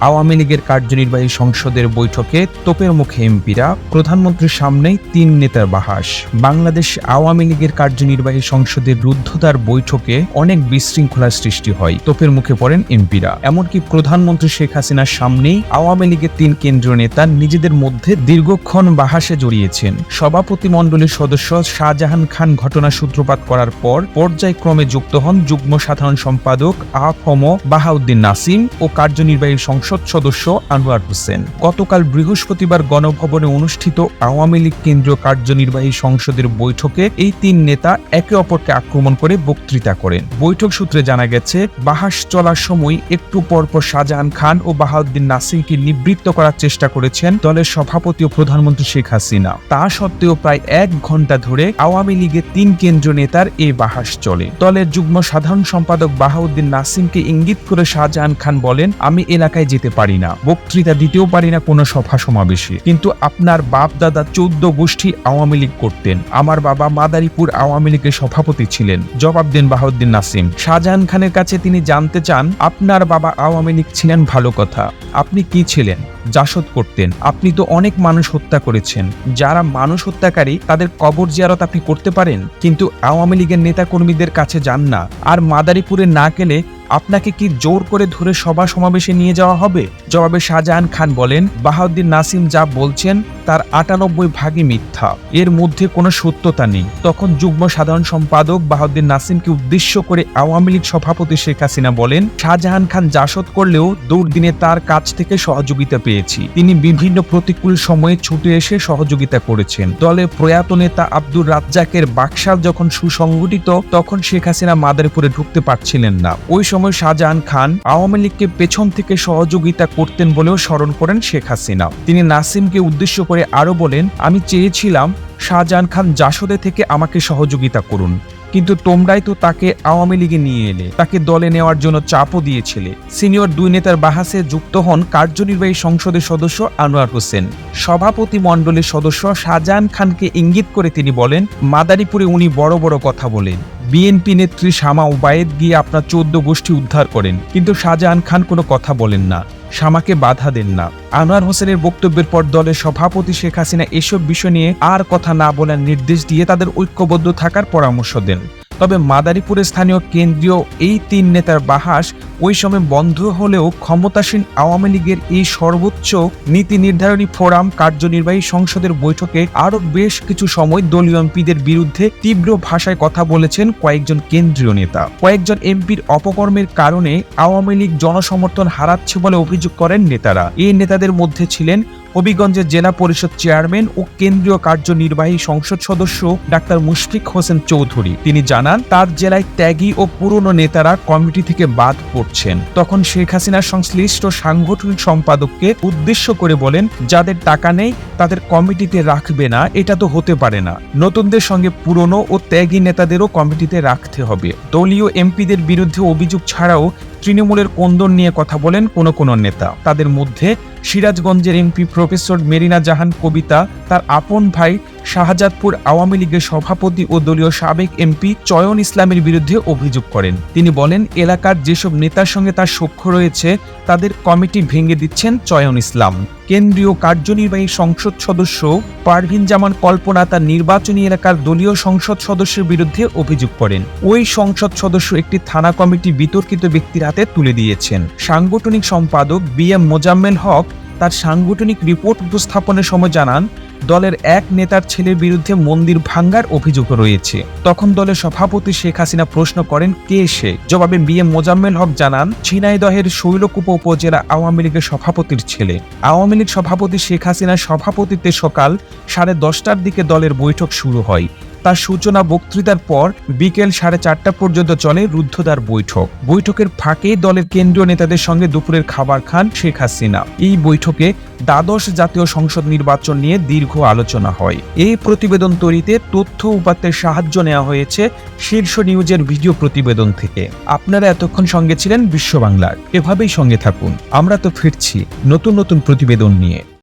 আওয়ামী লীগের কার্যনির্বাহী সংসদের বৈঠকে তোপের মুখে এমপিরা, প্রধানমন্ত্রীর সামনেই তিন নেতার বাহাস। বাংলাদেশ আওয়ামী লীগের কার্যনির্বাহী সংসদের রুদ্ধতার বৈঠকে অনেক বিশৃঙ্খলার সৃষ্টি হয়, তোপের মুখে পড়েন এমপিরা। এমনকি প্রধানমন্ত্রী শেখ হাসিনার সামনেই আওয়ামী লীগের তিন কেন্দ্রীয় নেতা নিজেদের মধ্যে দীর্ঘক্ষণ বাহাসে জড়িয়েছেন। সভাপতি মণ্ডলীর সদস্য শাহজাহান খান ঘটনা সূত্রপাত করার পর পর্যায়ক্রমে যুক্ত হন যুগ্ম সাধারণ সম্পাদক আফম বাহাউদ্দিন নাসিম ও কার্যনির্বাহী সংসদ সদস্য আনোয়ার হোসেন। গতকাল বৃহস্পতিবার গণভবনে অনুষ্ঠিত আওয়ামী লীগ কেন্দ্রীয় কার্যনির্বাহী সংসদের বৈঠকে এই তিন নেতা একে অপরকে আক্রমণ করে বক্তৃতা করেন। বৈঠক সূত্রে জানা গেছে, বাহাস চলার সময় একটু পরপর শাহজাহান খান ও বাহাউদ্দিন নাসিমকে নিবৃত্ত করার চেষ্টা করেছেন দলের সভাপতি ও প্রধানমন্ত্রী শেখ হাসিনা। তা সত্ত্বেও প্রায় এক ঘণ্টা ধরে আওয়ামী লীগের তিন কেন্দ্রীয় নেতার এই বাহাস চলে। দলের যুগ্ম সাধারণ সম্পাদক বাহাউদ্দিন নাসিমকে ইঙ্গিত করে শাহজাহান খান বলেন, আমি এলাকায় যেতে পারি না, বক্তৃতা দিতেও পারি না কোনো সভা সমাবেশে। কিন্তু আপনার বাপ দাদা চৌদ্দ গোষ্ঠী আওয়ামী লীগ করতেন। আমার বাবা মাদারীপুর আওয়ামী লীগের সভাপতি ছিলেন। জবাব দেন বাহাউদ্দিন নাসিম। শাহজাহান খানের কাছে তিনি জানতে চান, আপনার বাবা আওয়ামী লীগ ছিলেন ভালো কথা। আপনি কি ছিলেন? জাসদ করতেন। আপনি তো অনেক মানুষ হত্যা করেছেন। যারা মানুষ হত্যাকারী, তাদের কবর জিয়ারত আপনি করতে পারেন? কিন্তু আওয়ামী লীগের নেতা কর্মীদের কাছে যান না। আর মাদারীপুরে না গেলে আপনাকে কি জোর করে ধরে সভা সমাবেশে নিয়ে যাওয়া হবে? জবাবে শাহজাহান খান বলেন, বাহাউদ্দিন নাসিম যা বলছেন তার আটানব্বই ভাগই মিথ্যা। এর মধ্যে কোনো সত্যতা নেই। তখন যুগ্ম সাধারণ সম্পাদক বাহাউদ্দিন নাসিমকে উদ্দেশ্য করে আওয়ামী লীগ সভাপতি শেখ হাসিনা বলেন, শাহজাহান খান জাসদ করলেও দুর্দিনে তার কাছ থেকে সহযোগিতা পেয়েছি। তিনি বিভিন্ন প্রতিকূল সময়ে ছুটে এসে সহযোগিতা করেছেন। দলে প্রয়াত নেতা আব্দুর রাজ্জাকের বাকশাল যখন সুসংগঠিত, তখন শেখ হাসিনা মাদারীপুরে ঢুকতে পারছিলেন না। ওই সময় শাহজাহান খান আওয়ামী লীগকে পেছন থেকে সহযোগিতা করতেন বলেও স্মরণ করেন শেখ হাসিনা। তিনি নাসিমকে উদ্দেশ্য করে আরও বলেন, আমি চেয়েছিলাম শাহজাহান খান জাসদে থেকে আমাকে সহযোগিতা করুন, কিন্তু তোমরাই তো তাকে আওয়ামী লীগে নিয়ে এলে, তাকে দলে নেওয়ার জন্য চাপও দিয়েছিলে। সিনিয়র দুই নেতার বাহাসে যুক্ত হন কার্যনির্বাহী সংসদের সদস্য আনোয়ার হোসেন। সভাপতি মণ্ডলের সদস্য শাহজাহান খানকে ইঙ্গিত করে তিনি বলেন, মাদারীপুরে উনি বড় বড় কথা বলেন। বিএনপি নেত্রী শামা ওবায়েদ গিয়ে আপনার চোদ্দ গোষ্ঠী উদ্ধার করেন। কিন্তু শাহজাহান খান কোনো কথা বলেন না। শামাকে বাধা দেন না। আনোয়ার হোসেনের বক্তব্যের পর দলের সভাপতি শেখ হাসিনা এসব বিষয় নিয়ে আর কথা না বলার নির্দেশ দিয়ে তাদের ঐক্যবদ্ধ থাকার পরামর্শ দেন। তবে মাদারীপুরের স্থানীয় কেন্দ্রীয় এই তিন নেতার বাহাস ওই সময় বন্ধ হলেও ক্ষমতাসীন আওয়ামী লীগের এই সর্বোচ্চ নীতি নির্ধারণী ফোরাম কার্যনির্বাহী সংসদের বৈঠকে আরও বেশ কিছু সময় দলীয় এমপিদের বিরুদ্ধে তীব্র ভাষায় কথা বলেছেন কয়েকজন কেন্দ্রীয় নেতা। কয়েকজন এমপির অপকর্মের কারণে আওয়ামী লীগ জনসমর্থন হারাচ্ছে বলে অভিযোগ করেন নেতারা। এই নেতাদের মধ্যে ছিলেন হবিগঞ্জের জেলা পরিষদ চেয়ারম্যান ও কেন্দ্রীয় কার্যনির্বাহী সংসদ সদস্য ডাক্তার মুশফিক হোসেন চৌধুরী। তিনি জানান, তার জেলায় ত্যাগী ও পুরনো নেতারা কমিটি থেকে বাদ পড়ছেন। তখন শেখ হাসিনার সংশ্লিষ্ট সাংগঠনিক সম্পাদককে উদ্দেশ্য করে বলেন, যাদের টাকা নেই, তাদের কমিটিতে রাখবে না। এটা তো হতে পারে না। নতুনদের সঙ্গে পুরনো ও ত্যাগী নেতাদেরও কমিটিতে রাখতে হবে। দলীয় এমপিদের বিরুদ্ধে অভিযোগ ছাড়াও তৃণমূলের কোন্দন নিয়ে কথা বলেন কোনো কোনো নেতা। তাদের মধ্যে সিরাজগঞ্জের এমপি প্রফেসর মেরিনা জাহান কবিতা তার আপন ভাই শাহজাদপুর আওয়ামী লীগের সভাপতি ও দলীয় সাবেক এমপি চয়ন ইসলামের বিরুদ্ধে অভিযোগ করেন। তিনি বলেন, এলাকার যেসব নেতার সঙ্গে তার সখ্য রয়েছে, তাদের কমিটি ভেঙে দিচ্ছেন চয়ন ইসলাম। কেন্দ্রীয় কার্যনির্বাহী সংসদ সদস্য পারভিন জামান কল্পনা তার নির্বাচনী এলাকার দলীয় সংসদ সদস্যের বিরুদ্ধে অভিযোগ করেন। ওই সংসদ সদস্য একটি থানা কমিটি বিতর্কিত ব্যক্তির হাতে তুলে দিয়েছেন। সাংগঠনিক সম্পাদক বি এম মোজাম্মেল হক তার সাংগঠনিক রিপোর্ট উপস্থাপনের সময় জানান দলের এক নেতার ছেলের বিরুদ্ধে মন্দির ভাঙ্গার অভিযোগ রয়েছে। তখন দলের সভাপতি শেখ হাসিনা প্রশ্ন করেন, কে সে? জবাবে বি এম মোজাম্মেল হক জানান, ঝিনাইদহের শৈলকূপ উপজেলা আওয়ামী লীগের সভাপতির ছেলে। আওয়ামী লীগ সভাপতি শেখ হাসিনার সভাপতিত্বে সকাল সাড়ে দশটার দিকে দলের বৈঠক শুরু হয়। তার সূচনা বক্তৃতার পর বিকেল সাড়ে চারটা পর্যন্ত চলে রুদ্ধদ্বার বৈঠক। বৈঠকের ফাঁকে দলের কেন্দ্রীয় নেতাদের সঙ্গে দুপুরের খাবার খান শেখ হাসিনা। এই বৈঠকে দ্বাদশ জাতীয় সংসদ নির্বাচন নিয়ে দীর্ঘ আলোচনা হয়। এই প্রতিবেদন তৈরিতে তথ্য উপাত্তের সাহায্য নেওয়া হয়েছে শীর্ষ নিউজের ভিডিও প্রতিবেদন থেকে। আপনারা এতক্ষণ সঙ্গে ছিলেন বিশ্ব বাংলার। এভাবেই সঙ্গে থাকুন। আমরা তো ফিরছি নতুন নতুন প্রতিবেদন নিয়ে।